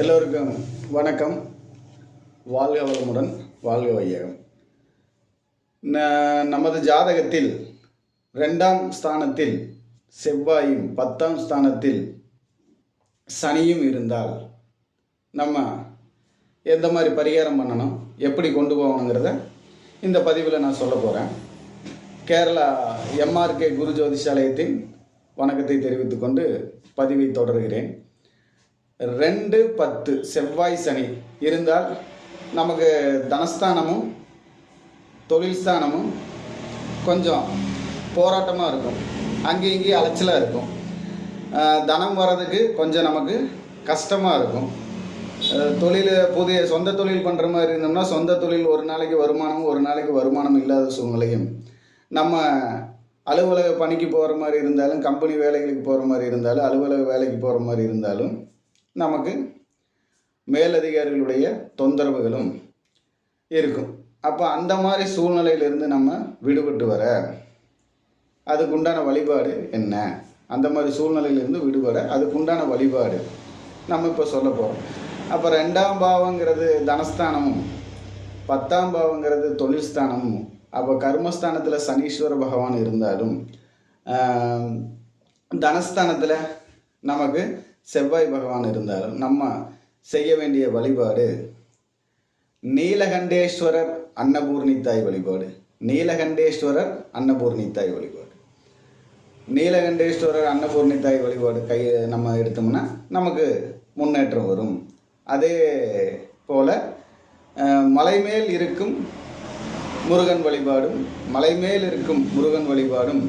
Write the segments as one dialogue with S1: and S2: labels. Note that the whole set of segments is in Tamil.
S1: எல்லோருக்கும் வணக்கம். வாழ்க வளமுடன் வாழ்க வையகம். நமது ஜாதகத்தில் ரெண்டாம் ஸ்தானத்தில் செவ்வாயும் பத்தாம் ஸ்தானத்தில் சனியும் இருந்தால் நம்ம எந்த மாதிரி பரிகாரம் பண்ணணும் எப்படி கொண்டு போகணுங்கிறத இந்த பதிவில் நான் சொல்ல போகிறேன் கேரளா எம்ஆர்கே குரு ஜோதிஷாலயத்தின் வணக்கத்தை தெரிவித்துக்கொண்டு பதிவை தொடர்கிறேன். ரெண்டு பத்து செவ்வாய் சனி. இருந்தால் நமக்கு தனஸ்தானமும் தொழில் ஸ்தானமும் கொஞ்சம் போராட்டமாக இருக்கும். அங்கேயும் இங்கேயும் அலைச்சலாக இருக்கும். தனம் வர்றதுக்கு கொஞ்சம் நமக்கு கஷ்டமாக இருக்கும். தொழில் புதிய சொந்த தொழில் பண்ணுற மாதிரி இருந்தோம்னா சொந்த தொழில் ஒரு நாளைக்கு வருமானமும் ஒரு நாளைக்கு வருமானம் இல்லாத சூழ்நிலையும். நம்ம அலுவலக பணிக்கு போகிற மாதிரி இருந்தாலும் கம்பெனி வேலைகளுக்கு போகிற மாதிரி இருந்தாலும் அலுவலக வேலைக்கு போகிற மாதிரி இருந்தாலும் நமக்கு மேலதிகாரிகளுடைய தொந்தரவுகளும் இருக்கும். அப்போ அந்த மாதிரி சூழ்நிலையிலிருந்து நம்ம விடுபட்டு வர அதுக்குண்டான வழிபாடு என்ன? அந்த மாதிரி சூழ்நிலையிலிருந்து விடுபட அதுக்குண்டான வழிபாடு நம்ம இப்போ சொல்ல போகிறோம் அப்போ ரெண்டாம் பாவங்கிறது தனஸ்தானமும் பத்தாம் பாவங்கிறது தொழில் ஸ்தானமும் அப்போ கர்மஸ்தானத்தில் சனீஸ்வர பகவான் இருந்தாலும் தனஸ்தானத்தில் நமக்கு செவ்வாய் பகவான் இருந்தாலும் நம்ம செய்ய வேண்டிய வழிபாடு நீலகண்டேஸ்வரர் அன்னபூர்ணித்தாய் வழிபாடு. நீலகண்டேஸ்வரர் அன்னபூர்ணி தாய் வழிபாடு. நீலகண்டேஸ்வரர் அன்னபூர்ணித்தாய் வழிபாடு கை நம்ம எடுத்தோம்னா நமக்கு முன்னேற்றம் வரும். அதே போல் மலைமேல் இருக்கும் முருகன் வழிபாடும் மலைமேல் இருக்கும் முருகன் வழிபாடும்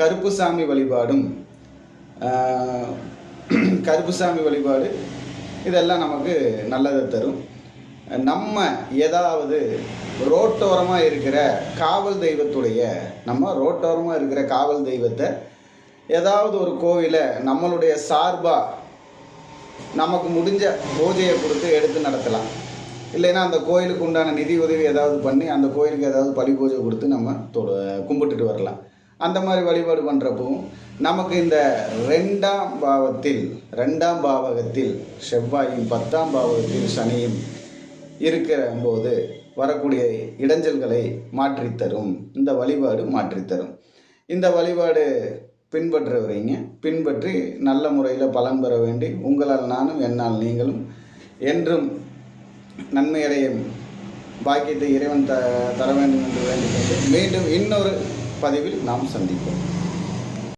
S1: கருப்புசாமி வழிபாடும் கருப்புசாமி வழிபாடு இதெல்லாம் நமக்கு நல்லதை தரும். நம்ம ஏதாவது ரோட்டோரமாக இருக்கிற காவல் தெய்வத்துடைய நம்ம ரோட்டோரமாக இருக்கிற காவல் தெய்வத்தை ஏதாவது ஒரு கோவிலை நம்மளுடைய சார்பாக நமக்கு முடிஞ்ச பூஜையை கொடுத்து எடுத்து நடத்தலாம். இல்லைன்னா அந்த கோயிலுக்கு உண்டான நிதி உதவி ஏதாவது பண்ணி அந்த கோயிலுக்கு ஏதாவது பலி பூஜை கொடுத்து நம்ம தொ- கும்பிட்டுட்டு வரலாம். அந்த மாதிரி வழிபாடு பண்ணுறப்பவும் நமக்கு இந்த ரெண்டாம் பாவத்தில் ரெண்டாம் பாவகத்தில் செவ்வாயும் பத்தாம் பாவகத்தில் சனியும் இருக்கிற போது வரக்கூடிய இடைஞ்சல்களை மாற்றித்தரும். இந்த வழிபாடு மாற்றித்தரும். இந்த வழிபாடு பின்பற்றுவீங்க பின்பற்றி நல்ல முறையில் பலன் பெற வேண்டி உங்களால் நானும் என்னால் நீங்களும் என்றும் நன்மையடையும். பாக்கியத்தை இறைவன் த தர வேண்டும் என்று வேண்டிக் கொண்டு மீண்டும் இன்னொரு பதிவில் நாம் சந்திப்போம்.